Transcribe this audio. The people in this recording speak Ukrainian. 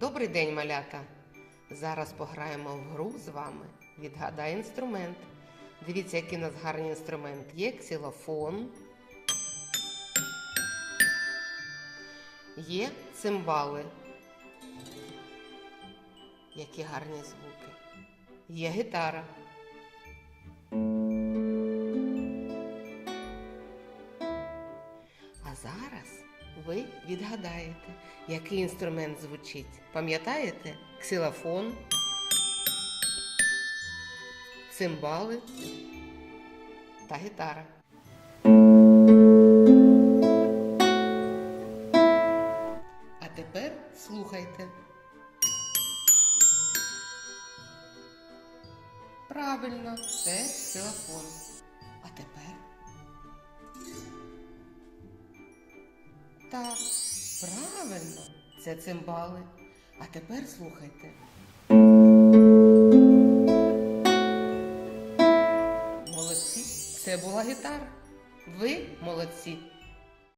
Добрий день, малята! Зараз пограємо в гру з вами. Відгадай інструмент. Дивіться, який у нас гарний інструмент. Є ксилофон, є цимбали. Які гарні звуки. Є гітара. А зараз ви відгадаєте, який інструмент звучить. Пам'ятаєте? Ксилофон, цимбали та гітара. А тепер слухайте. Правильно, це ксилофон. Так, правильно, це цимбали. А тепер слухайте. Молодці, це була гітара. Ви молодці.